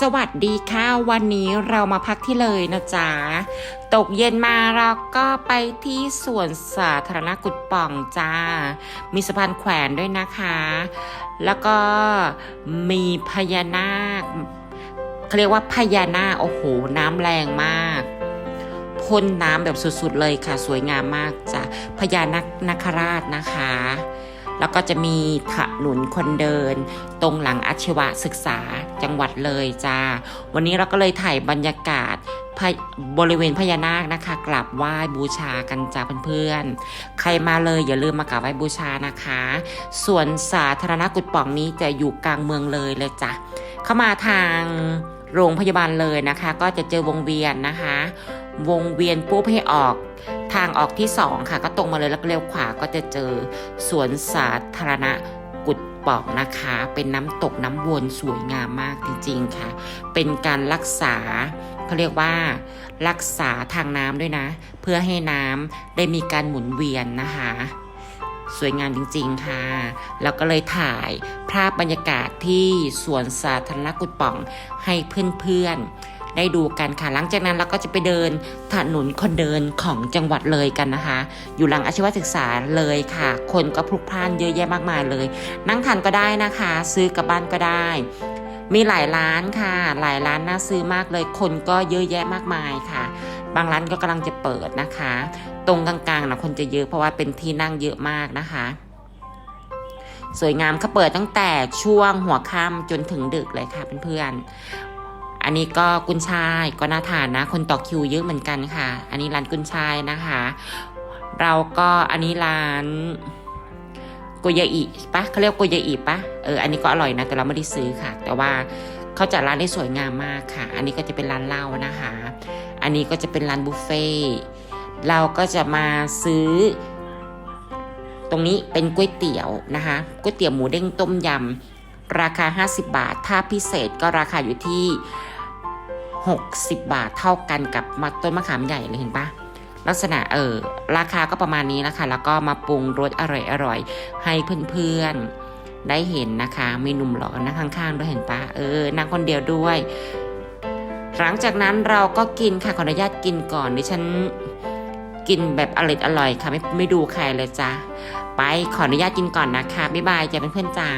สวัสดีค่ะวันนี้เรามาพักที่เลยนะจ๊ะ ตกเย็นมาเราก็ไปที่สวนสาธารณะกุดป่องจ้า มีสะพานแขวนด้วยนะคะ แล้วก็มีพญานาคเขาเรียกว่าพญานาคโอ้โห น้ำแรงมากพ่นน้ำแบบสุดๆเลยค่ะ สวยงามมากจ้ะพญานาคนาคราชนะคะ แล้วก็จะมีถนนคนเดิน ตรงหลังอาชีวศึกษาจังหวัดเลยจ้า วันนี้เราก็เลยถ่ายบรรยากาศบริเวณพญานาคนะคะกราบไหว้บูชากันจ้าเพื่อนๆ ใครมาเลยอย่าลืมมากราบไหว้บูชานะคะ ส่วนสาธารณกุฎป่องนี้จะอยู่กลางเมืองเลยเลยจ้ะเข้ามาทางโรงพยาบาลเลยนะคะ ก็จะเจอวงเวียนนะคะ วงเวียนปุ๊บให้ออก ทางออกที่สองค่ะ ก็ตรงมาเลยแล้วก็เลี้ยวขวาก็จะเจอสวนสาธารณะกุดป่องนะคะ เป็นน้ำตกน้ำวนสวยงามมากจริงๆค่ะ เป็นการรักษาเขาเรียกว่า รักษาทางน้ำด้วยนะ เพื่อให้น้ำได้มีการหมุนเวียนนะคะ สวยงามจริงๆค่ะ แล้วก็เลยถ่ายภาพบรรยากาศที่สวนสาธารณะกุดป่องให้เพื่อนๆ ได้ดูกันค่ะ หลังจากนั้นเราก็จะไปเดินถนนคนเดินของจังหวัดเลยกันนะคะ อยู่หลังอาชีวศึกษาเลยค่ะ คนก็พลุกพล่านเยอะแยะมากมายเลย นั่งทานก็ได้นะคะ ซื้อกลับบ้านก็ได้มีหลายร้านค่ะ หลายร้านน่าซื้อมากเลย คนก็เยอะแยะมากมายค่ะ บางร้านก็กำลังจะเปิดนะคะ ตรงกลางๆนะคนจะเยอะเพราะว่าเป็นที่นั่งเยอะมากนะคะ สวยงามเขาเปิดตั้งแต่ช่วงหัวค่ำจนถึงดึกเลยค่ะเพื่อนๆ อันนี้ก็กุนชายก็น่าทานนะ คนต่อคิวเยอะเหมือนกันค่ะ อันนี้ร้านกุนชายนะคะ เราก็อันนี้ร้านโกยาอิปะเขาเรียกโกยาอิปะเอออันนี้ก็อร่อยนะแต่เราไม่ได้ซื้อค่ะ แต่ว่าเขาจัดร้านได้สวยงามมากค่ะ อันนี้ก็จะเป็นร้านเหล้านะคะ อันนี้ก็จะเป็นร้านบุฟเฟ่เราก็จะมาซื้อ ตรงนี้เป็นก๋วยเตี๋ยวนะคะก๋วยเตี๋ยวหมูเด้งต้มยำราคา 50 บาท ถ้าพิเศษก็ราคาอยู่ที่ 60 บาทเท่ากันกับมาต้นมะขามใหญ่เลยเห็นปะลักษณะเออราคาก็ประมาณนี้นะคะ แล้วก็มาปรุงรสอร่อยๆให้เพื่อนๆได้เห็นนะคะมีหนุ่มหล่อนั่งข้างๆด้วยเห็นปะเออนั่งคนเดียวด้วย หลังจากนั้นเราก็กินค่ะขออนุญาตกินก่อนดิฉันกินแบบอร่อยอร่อยค่ะไม่ไม่ดูใครเลยจ้ะไปขออนุญาตกินก่อนนะคะบ๊ายบายจ้ะเพื่อนๆจ๋า